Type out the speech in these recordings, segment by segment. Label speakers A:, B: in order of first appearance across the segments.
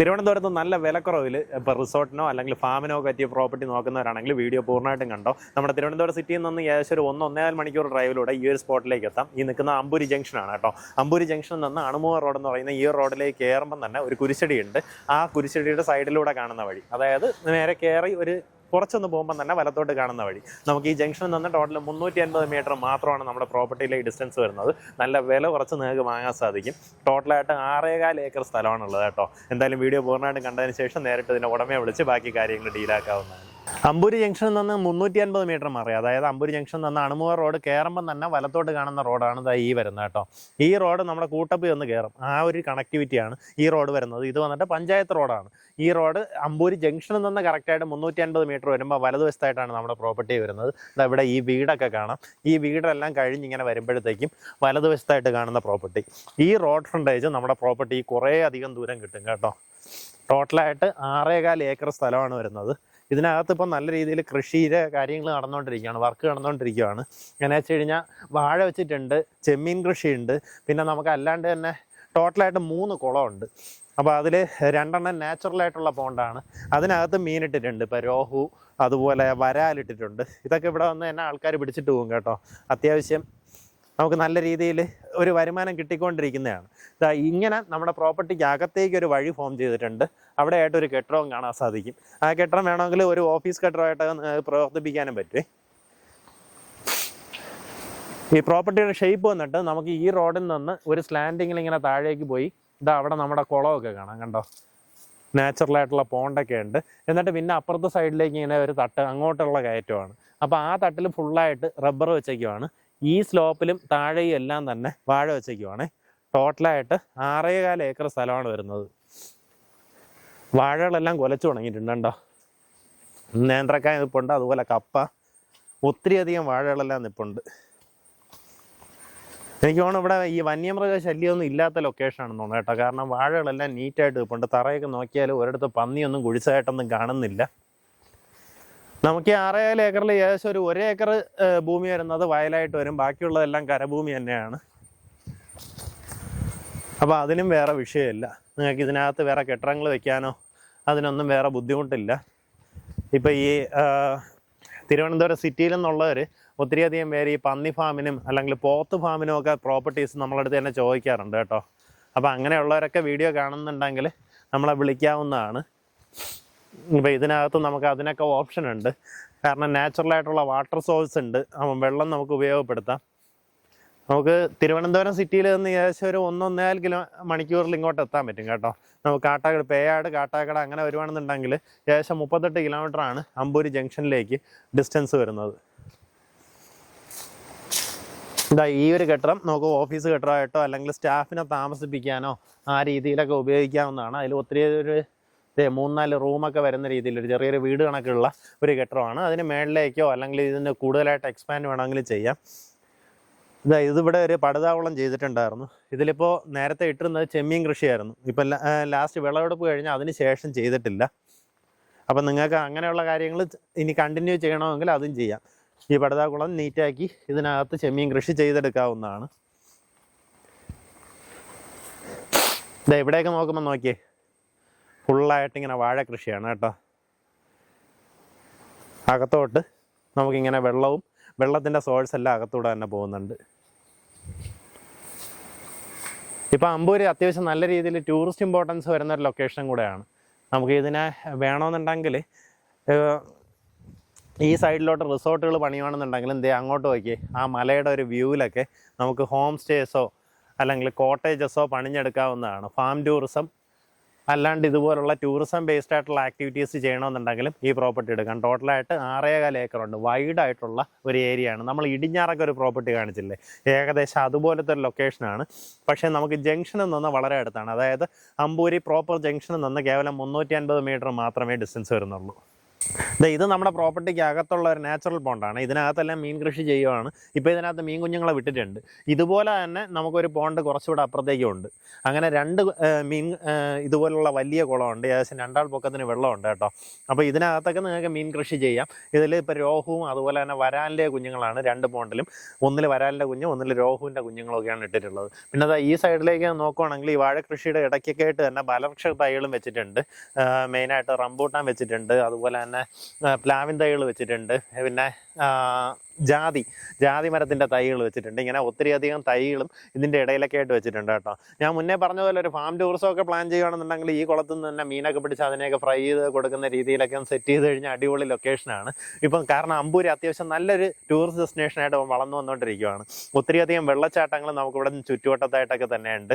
A: തിരുവനന്തപുരത്ത് നല്ല വിലക്കുറവിൽ ഇപ്പോൾ റിസോർട്ടിനോ അല്ലെങ്കിൽ ഫാമിനോ പറ്റിയ പ്രോപ്പർട്ടി നോക്കുന്നവരാണെങ്കിൽ വീഡിയോ പൂർണമായിട്ടും കണ്ടോ. നമ്മുടെ തിരുവനന്തപുരം സിറ്റിയിൽ നിന്ന് ഏകദേശം ഒരു ഒന്ന് ഒന്നേകാൽ മണിക്കൂർ ഡ്രൈവിലൂടെ ഈ ഒരു സ്പോട്ടിലേക്ക് എത്താം. ഈ നിൽക്കുന്ന അമ്പൂരി ജംഗ്ഷനാണ് കേട്ടോ. അമ്പൂരി ജംഗ്ഷനിൽ നിന്ന് അണുമൂവ റോഡ് എന്ന് പറയുന്ന ഈ റോഡിലേക്ക് കയറുമ്പം തന്നെ ഒരു കുരിശടിയുണ്ട് ആ കുരിശടിയുടെ സൈഡിലൂടെ കാണുന്ന വഴി. അതായത് നേരെ കയറി ഒരു കുറച്ചൊന്ന് പോകുമ്പോൾ തന്നെ വലത്തോട്ട് കാണുന്ന വഴി. നമുക്ക് ഈ ജംഗ്ഷനിൽ നിന്ന് ടോട്ടൽ മുന്നൂറ്റി അൻപത് മീറ്റർ മാത്രമാണ് നമ്മുടെ പ്രോപ്പർട്ടിയിലേക്ക് ഡിസ്റ്റൻസ് വരുന്നത്. നല്ല വില കുറച്ച് നിങ്ങൾക്ക് വാങ്ങാൻ സാധിക്കും. ടോട്ടലായിട്ട് ആറേകാൽ ഏക്കർ സ്ഥലമാണുള്ളത് കേട്ടോ. എന്തായാലും വീഡിയോ പൂർണമായിട്ടും കണ്ടതിന് ശേഷം നേരിട്ട് ഇതിന്റെ ഉടമയെ വിളിച്ച് ബാക്കി കാര്യങ്ങൾ ഡീലാക്കാവുന്നതാണ് അമ്പൂരി ജംഗ്ഷനിൽ നിന്ന് മുന്നൂറ്റി അൻപത് മീറ്റർ മാറി. അതായത് അമ്പൂരി ജംഗ്ഷനിൽ നിന്ന് അണുമുഖ റോഡ് കയറുമ്പോൾ തന്നെ വലത്തോട്ട് കാണുന്ന റോഡാണ് ഈ വരുന്നത് കേട്ടോ. ഈ റോഡ് നമ്മുടെ കൂട്ടപ്പി ഒന്ന് കയറും ആ ഒരു കണക്ടിവിറ്റിയാണ് ഈ റോഡ് വരുന്നത്. ഇത് വന്നിട്ട് പഞ്ചായത്ത് റോഡാണ്. ഈ റോഡ് അമ്പൂരി ജംഗ്ഷനിൽ നിന്ന് കറക്റ്റായിട്ട് മുന്നൂറ്റി അൻപത് മീറ്റർ വരുമ്പോൾ വലതുവശത്തായിട്ടാണ് നമ്മുടെ പ്രോപ്പർട്ടി വരുന്നത്. ഇവിടെ ഈ വീടൊക്കെ കാണാം. ഈ വീടെല്ലാം കഴിഞ്ഞ് ഇങ്ങനെ വരുമ്പോഴത്തേക്കും വലതുവശത്തായിട്ട് കാണുന്ന പ്രോപ്പർട്ടി ഈ റോഡ് ഫ്രണ്ടേജ് നമ്മുടെ പ്രോപ്പർട്ടി കുറേ അധികം ദൂരം കിട്ടും കേട്ടോ. ടോട്ടലായിട്ട് ആറേകാൽ ഏക്കർ സ്ഥലമാണ് വരുന്നത്. ഇതിനകത്ത് ഇപ്പം നല്ല രീതിയിൽ കൃഷിയിലെ കാര്യങ്ങൾ നടന്നുകൊണ്ടിരിക്കുകയാണ് വർക്ക് നടന്നുകൊണ്ടിരിക്കുകയാണ്. എങ്ങനെ വെച്ച് കഴിഞ്ഞാൽ വാഴ വെച്ചിട്ടുണ്ട് ചെമ്മീൻ കൃഷിയുണ്ട് പിന്നെ നമുക്ക് അല്ലാണ്ട് തന്നെ ടോട്ടലായിട്ട് മൂന്ന് കുളമുണ്ട്. അപ്പോൾ അതിൽ രണ്ടെണ്ണം നാച്ചുറലായിട്ടുള്ള പോണ്ടാണ്. അതിനകത്ത് മീനിട്ടിട്ടുണ്ട് ഇപ്പോൾ രോഹു അതുപോലെ വരാലിട്ടിട്ടുണ്ട് ഇതൊക്കെ ഇവിടെ വന്ന് തന്നെ ആൾക്കാർ പിടിച്ചിട്ട് പോകും കേട്ടോ. അത്യാവശ്യം നമുക്ക് നല്ല രീതിയിൽ ഒരു വരുമാനം കിട്ടിക്കൊണ്ടിരിക്കുന്നതാണ്. ഇങ്ങനെ നമ്മുടെ പ്രോപ്പർട്ടിക്ക് അകത്തേക്ക് ഒരു വഴി ഫോം ചെയ്തിട്ടുണ്ട്. അവിടെ ആയിട്ട് ഒരു കെട്ടിടവും കാണാൻ സാധിക്കും. ആ കെട്ടിടം വേണമെങ്കിൽ ഒരു ഓഫീസ് കെട്ടിടമായിട്ട് പ്രവർത്തിപ്പിക്കാനും പറ്റും ഈ പ്രോപ്പർട്ടിയുടെ ഷേപ്പ് വന്നിട്ട് നമുക്ക് ഈ റോഡിൽ നിന്ന് ഒരു സ്ലാൻഡിങ്ങിൽ ഇങ്ങനെ താഴേക്ക് പോയി ഇതാ അവിടെ നമ്മുടെ കുളമൊക്കെ കാണാം കണ്ടോ? നാച്ചുറലായിട്ടുള്ള പോണ്ടൊക്കെ ഉണ്ട്. എന്നിട്ട് പിന്നെ അപ്പുറത്തെ സൈഡിലേക്ക് ഇങ്ങനെ ഒരു തട്ട് അങ്ങോട്ടുള്ള കയറ്റമാണ്. അപ്പോൾ ആ തട്ടിൽ ഫുള്ളായിട്ട് റബ്ബർ വെച്ചേക്കുവാണ്. ഈ സ്ലോപ്പിലും താഴെയും എല്ലാം തന്നെ വാഴ വെച്ചേക്കുവാണ്. ടോട്ടലായിട്ട് ആറേകാൽ ഏക്കർ സ്ഥലമാണ് വരുന്നത്. വാഴകളെല്ലാം കൊലച്ചു തുടങ്ങിയിട്ടുണ്ട്? കണ്ടോ നേന്ത്രക്കായ നിപ്പുണ്ട് അതുപോലെ കപ്പ. ഒത്തിരിയധികം വാഴകളെല്ലാം നിപ്പുണ്ട്. എനിക്ക് തോന്നുന്നു ഇവിടെ ഈ വന്യമൃഗ ശല്യമൊന്നും ഇല്ലാത്ത ലൊക്കേഷനാണെന്ന് തോന്നുന്നു കേട്ടോ. കാരണം വാഴകളെല്ലാം നീറ്റായിട്ട് നിൽപ്പുണ്ട് തറയൊക്കെ നോക്കിയാൽ ഒരിടത്ത് പന്നിയൊന്നും കുഴിച്ചതായിട്ടൊന്നും കാണുന്നില്ല. നമുക്ക് ആറേഴ് ഏക്കറിൽ ഏകദേശം ഒരു ഒരേ ഏക്കർ ഭൂമി വരുന്നത് വയലായിട്ട് വരും. ബാക്കിയുള്ളതെല്ലാം കരഭൂമി തന്നെയാണ്. അപ്പോൾ അതിനും വേറെ വിഷയമില്ല. നിങ്ങൾക്ക് ഇതിനകത്ത് വേറെ കെട്ടിടങ്ങൾ വെക്കാനോ അതിനൊന്നും വേറെ ബുദ്ധിമുട്ടില്ല. ഇപ്പോൾ ഈ തിരുവനന്തപുരം സിറ്റിയിൽ നിന്നുള്ളവർ ഒത്തിരിയധികം പേര് ഈ പന്നി ഫാമിനും അല്ലെങ്കിൽ പോത്ത് ഫാമിനും ഒക്കെ പ്രോപ്പർട്ടീസ് നമ്മളടുത്ത് തന്നെ ചോദിക്കാറുണ്ട് കേട്ടോ. അപ്പോൾ അങ്ങനെയുള്ളവരൊക്കെ വീഡിയോ കാണുന്നുണ്ടെങ്കിൽ നമ്മളെ വിളിക്കാവുന്നതാണ്. ഇപ്പോൾ ഇതിനകത്ത് നമുക്ക് അതിനൊക്കെ ഓപ്ഷൻ ഉണ്ട്. കാരണം നാച്ചുറലായിട്ടുള്ള വാട്ടർ സോഴ്സ് ഉണ്ട്. അപ്പം വെള്ളം നമുക്ക് ഉപയോഗപ്പെടുത്താം. നമുക്ക് തിരുവനന്തപുരം സിറ്റിയിൽ നിന്ന് ഏകദേശം ഒരു ഒന്നൊന്നേകാൽ കിലോ മണിക്കൂറിൽ ഇങ്ങോട്ട് എത്താൻ പറ്റും കേട്ടോ. നമുക്ക് കാട്ടാക്കട പേയാട് കാട്ടാക്കട അങ്ങനെ വരുവാണെന്നുണ്ടെങ്കിൽ ഏകദേശം മുപ്പത്തെട്ട് കിലോമീറ്റർ ആണ് അമ്പൂരി ജംഗ്ഷനിലേക്ക് ഡിസ്റ്റൻസ് വരുന്നത്. ഇതാ ഈ ഒരു കെട്ടിടം നമുക്ക് ഓഫീസ് കെട്ടിടമായിട്ടോ അല്ലെങ്കിൽ സ്റ്റാഫിനെ താമസിപ്പിക്കാനോ ആ രീതിയിലൊക്കെ ഉപയോഗിക്കാവുന്നതാണ്. അതിൽ ഒത്തിരി ഒരു ദേ മൂന്നാൽ റൂമൊക്കെ വരുന്ന രീതിയിൽ ഒരു ചെറിയൊരു വീട് കണക്കുള്ള ഒരു കെട്ടിടമാണ്. അതിന് മേളിലേക്കോ അല്ലെങ്കിൽ ഇതിന് കൂടുതലായിട്ട് എക്സ്പാൻഡ് വേണമെങ്കിൽ ചെയ്യാം. ഇതാ ഇതിവിടെ ഒരു പടുതാവളം ചെയ്തിട്ടുണ്ടായിരുന്നു. ഇതിലിപ്പോൾ നേരത്തെ ഇട്ടിരുന്നത് ചെമ്മീൻ കൃഷിയായിരുന്നു. ഇപ്പം ലാസ്റ്റ് വിളവെടുപ്പ് കഴിഞ്ഞാൽ അതിന് ശേഷം ചെയ്തിട്ടില്ല. അപ്പം നിങ്ങൾക്ക് അങ്ങനെയുള്ള കാര്യങ്ങൾ ഇനി കണ്ടിന്യൂ ചെയ്യണമെങ്കിൽ അതും ചെയ്യാം. ഈ പടുതാക്കുളം നീറ്റാക്കി ഇതിനകത്ത് ചെമ്മീൻ കൃഷി ചെയ്തെടുക്കാവുന്നതാണ്. ഇതാ ഇവിടെയൊക്കെ നോക്കുമ്പോൾ നോക്കിയേ. ഫുള്ളായിട്ട് ഇങ്ങനെ വാഴ കൃഷിയാണ് കേട്ടോ. അകത്തോട്ട് നമുക്കിങ്ങനെ വെള്ളവും വെള്ളത്തിന്റെ സോഴ്സ് എല്ലാം അകത്തൂടെ തന്നെ പോകുന്നുണ്ട്. ഇപ്പം അമ്പൂര് അത്യാവശ്യം നല്ല രീതിയിൽ ടൂറിസ്റ്റ് ഇമ്പോർട്ടൻസ് വരുന്ന ഒരു ലൊക്കേഷൻ കൂടെയാണ്. നമുക്ക് ഇതിനെ വേണമെന്നുണ്ടെങ്കിൽ ഈ സൈഡിലോട്ട് റിസോർട്ടുകൾ പണിയുവാണെന്നുണ്ടെങ്കിൽ എന്തേ അങ്ങോട്ട് നോക്കി ആ മലയുടെ ഒരു വ്യൂവിലൊക്കെ നമുക്ക് ഹോം സ്റ്റേസോ അല്ലെങ്കിൽ കോട്ടേജസോ പണിഞ്ഞെടുക്കാവുന്നതാണ്. ഫാം ടൂറിസം അല്ലാണ്ട് ഇതുപോലുള്ള ടൂറിസം ബേസ്ഡ് ആയിട്ടുള്ള ആക്ടിവിറ്റീസ് ചെയ്യണമെന്നുണ്ടെങ്കിലും ഈ പ്രോപ്പർട്ടി എടുക്കാം. ടോട്ടലായിട്ട് ആറേകാൽ ഏക്കറുണ്ട്. വൈഡായിട്ടുള്ള ഒരു ഏരിയ ആണ്. നമ്മൾ ഇടിഞ്ഞാറൊക്കെ ഒരു പ്രോപ്പർട്ടി കാണിച്ചില്ലേ? ഏകദേശം അതുപോലത്തെ ഒരു ലൊക്കേഷനാണ് പക്ഷേ നമുക്ക് ജംഗ്ഷനിൽ നിന്ന് വളരെ അടുത്താണ്. അതായത് അമ്പൂരി പ്രോപ്പർ ജംഗ്ഷനിൽ നിന്ന് കേവലം മുന്നൂറ്റി അൻപത് മീറ്റർ മാത്രമേ ഡിസ്റ്റൻസ് വരുന്നുള്ളൂ. ഇത് നമ്മുടെ പ്രോപ്പർട്ടിക്ക് അകത്തുള്ള ഒരു നാച്ചുറൽ പോണ്ടാണ് ഇതിനകത്തെല്ലാം മീൻ കൃഷി ചെയ്യുവാണ്. ഇപ്പോൾ ഇതിനകത്ത് മീൻ കുഞ്ഞുങ്ങളെ വിട്ടിട്ടുണ്ട്. ഇതുപോലെ തന്നെ നമുക്കൊരു പോണ്ട് കുറച്ചുകൂടെ അപ്പുറത്തേക്കും ഉണ്ട്. അങ്ങനെ രണ്ട് മീൻ ഇതുപോലുള്ള വലിയ കുളമുണ്ട്. ഏകദേശം രണ്ടാൾ പൊക്കത്തിന് വെള്ളമുണ്ട് കേട്ടോ. അപ്പോൾ ഇതിനകത്തൊക്കെ നിങ്ങൾക്ക് മീൻ കൃഷി ചെയ്യാം. ഇതിൽ ഇപ്പോൾ രോഹുവും അതുപോലെ തന്നെ വരാലിന്റെ കുഞ്ഞുങ്ങളാണ് രണ്ട് പോണ്ടിലും ഒന്നിൽ വരാലിന്റെ കുഞ്ഞും ഒന്നിൽ രോഹുവിന്റെ കുഞ്ഞുങ്ങളൊക്കെയാണ് ഇട്ടിട്ടുള്ളത്. പിന്നെ ദാ ഈ സൈഡിലേക്ക് നോക്കുവാണെങ്കിൽ ഈ വാഴ കൃഷിയുടെ ഇടയ്ക്കൊക്കെ ആയിട്ട് തന്നെ ബലവൃക്ഷ തൈകളും വെച്ചിട്ടുണ്ട്. മെയിനായിട്ട് റംബൂട്ടാൻ വെച്ചിട്ടുണ്ട്. അതുപോലെ തന്നെ ആ, പ്ലാവിൻ തൈകൾ വെച്ചിട്ടുണ്ട്. പിന്നെ ജാതി ജാതി മരത്തിന്റെ തൈകൾ വെച്ചിട്ടുണ്ട്. ഇങ്ങനെ ഒത്തിരി അധികം തൈകളും ഇതിന്റെ ഇടയിലൊക്കെ ആയിട്ട് വെച്ചിട്ടുണ്ട് കേട്ടോ. ഞാൻ മുന്നേ പറഞ്ഞ പോലെ ഒരു ഫാം ടൂറിസം ഒക്കെ പ്ലാൻ ചെയ്യുകയാണെന്നുണ്ടെങ്കിൽ ഈ കുളത്തിൽ നിന്ന് തന്നെ മീനൊക്കെ പിടിച്ച് അതിനെയൊക്കെ ഫ്രൈ ചെയ്ത് കൊടുക്കുന്ന രീതിയിലൊക്കെ ഒന്ന് സെറ്റ് ചെയ്ത് കഴിഞ്ഞാൽ അടിപൊളി ലൊക്കേഷനാണ് ഇപ്പം കാരണം അമ്പൂര് അത്യാവശ്യം നല്ലൊരു ടൂറിസ്റ്റ് ഡെസ്റ്റിനേഷനായിട്ട് വളർന്നു വന്നുകൊണ്ടിരിക്കുകയാണ് ഒത്തിരി അധികം വെള്ളച്ചാട്ടങ്ങൾ നമുക്കിവിടെ ചുറ്റുവട്ടത്തായിട്ടൊക്കെ തന്നെയുണ്ട്.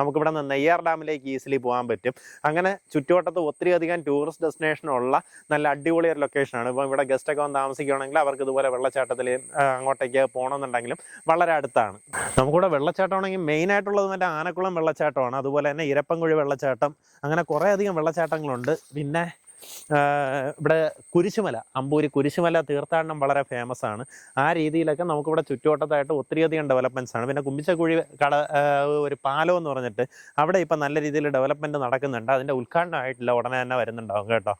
A: നമുക്കിവിടെ നിന്ന് നെയ്യാർ ഡാമിലേക്ക് ഈസിലി പോകാൻ പറ്റും. അങ്ങനെ ചുറ്റുവട്ടത്ത് ഒത്തിരി അധികം ടൂറിസ്റ്റ് ഡെസ്റ്റിനേഷനുള്ള നല്ല അടിപൊളി ഒരു ലൊക്കേഷനാണ് ഇപ്പം ഇവിടെ ഗസ്റ്റൊക്കെ വന്ന് താമസിക്കുകയാണെങ്കിൽ അവർക്ക് ഇതുപോലെ വെള്ളച്ചാട്ടത്തിൽ അങ്ങോട്ടേക്ക് പോകണമെന്നുണ്ടെങ്കിലും വളരെ അടുത്താണ്. നമുക്കിവിടെ വെള്ളച്ചാട്ടമാണെങ്കിൽ മെയിൻ ആയിട്ടുള്ളത് മറ്റേ ആനക്കുളം വെള്ളച്ചാട്ടമാണ്. അതുപോലെ തന്നെ ഇരപ്പൻകുഴി വെള്ളച്ചാട്ടം. അങ്ങനെ കുറേ അധികം വെള്ളച്ചാട്ടങ്ങളുണ്ട്. പിന്നെ ഇവിടെ കുരിശുമല അമ്പൂരി കുരിശുമല തീർത്ഥാടനം വളരെ ഫേമസ് ആണ്. ആ രീതിയിലൊക്കെ നമുക്കിവിടെ ചുറ്റുവട്ടത്തായിട്ട് ഒത്തിരിയധികം ഡെവലപ്മെന്റ്സ് ആണ്. പിന്നെ കുമ്പിച്ചക്കുഴി കട ഒരു പാലം എന്ന് പറഞ്ഞിട്ട് അവിടെ ഇപ്പം നല്ല രീതിയിൽ ഡെവലപ്മെന്റ് നടക്കുന്നുണ്ട്. അതിന്റെ ഉദ്ഘാടനം ആയിട്ടില്ല ഉടനെ തന്നെ വരുന്നുണ്ടാവും കേട്ടോ.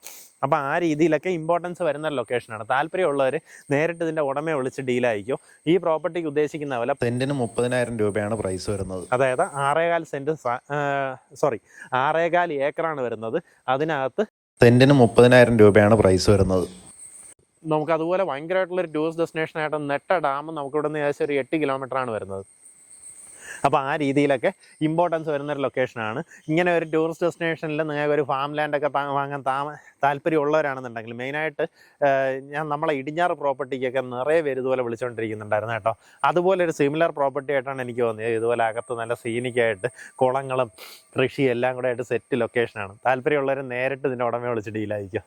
A: അപ്പോൾ ആ രീതിയിലൊക്കെ ഇമ്പോർട്ടൻസ് വരുന്ന ലൊക്കേഷനാണ് താല്പര്യമുള്ളവർ നേരിട്ട് ഇതിന്റെ ഉടമയെ വിളിച്ച് ഡീലായിരിക്കും ഈ പ്രോപ്പർട്ടിക്ക് ഉദ്ദേശിക്കുന്ന വില
B: സെന്റിന് മുപ്പതിനായിരം രൂപയാണ് പ്രൈസ് വരുന്നത്.
A: അതായത് ആറേകാൽ സെന്റ് സോറി ആറേകാൽ ഏക്കറാണ് വരുന്നത്. അതിനകത്ത്
B: സെന്റിന് മുപ്പതിനായിരം രൂപയാണ് പ്രൈസ് വരുന്നത്.
A: നമുക്ക് അതുപോലെ ഭയങ്കരമായിട്ടുള്ള ഒരു ടൂറിസ്റ്റ് ഡെസ്റ്റിനേഷൻ ആയിട്ട് നെട്ട ഡാം നമുക്ക് ഇവിടെ നിന്ന് ഏകദേശം ഒരു എട്ട് കിലോമീറ്റർ ആണ് വരുന്നത്. അപ്പോൾ ആ രീതിയിലൊക്കെ ഇമ്പോർട്ടൻസ് വരുന്ന ഒരു ലൊക്കേഷനാണ് ഇങ്ങനെ ഒരു ടൂറിസ്റ്റ് ഡെസ്റ്റിനേഷനിൽ നിങ്ങൾക്ക് ഒരു ഫാം ലാൻഡൊക്കെ വാങ്ങാൻ താമ താല്പര്യമുള്ളവരാണെന്നുണ്ടെങ്കിൽ മെയിനായിട്ട് ഞാൻ നമ്മളെ ഇടിഞ്ഞാറ് പ്രോപ്പർട്ടിക്കൊക്കെ നിറയെ പേര് ഇതുപോലെ വിളിച്ചുകൊണ്ടിരിക്കുന്നുണ്ടായിരുന്നു കേട്ടോ. അതുപോലെ ഒരു സിമിലർ പ്രോപ്പർട്ടി ആയിട്ടാണ് എനിക്ക് തോന്നിയത്. ഇതുപോലെ അകത്ത് നല്ല സീനിക്കായിട്ട് കുളങ്ങളും കൃഷി എല്ലാം കൂടെ ആയിട്ട് സെറ്റ് ലൊക്കേഷനാണ് താല്പര്യമുള്ളവർ നേരിട്ട് ഇതിന്റെ ഉടമയെ വിളിച്ച് ഡീലായിരിക്കും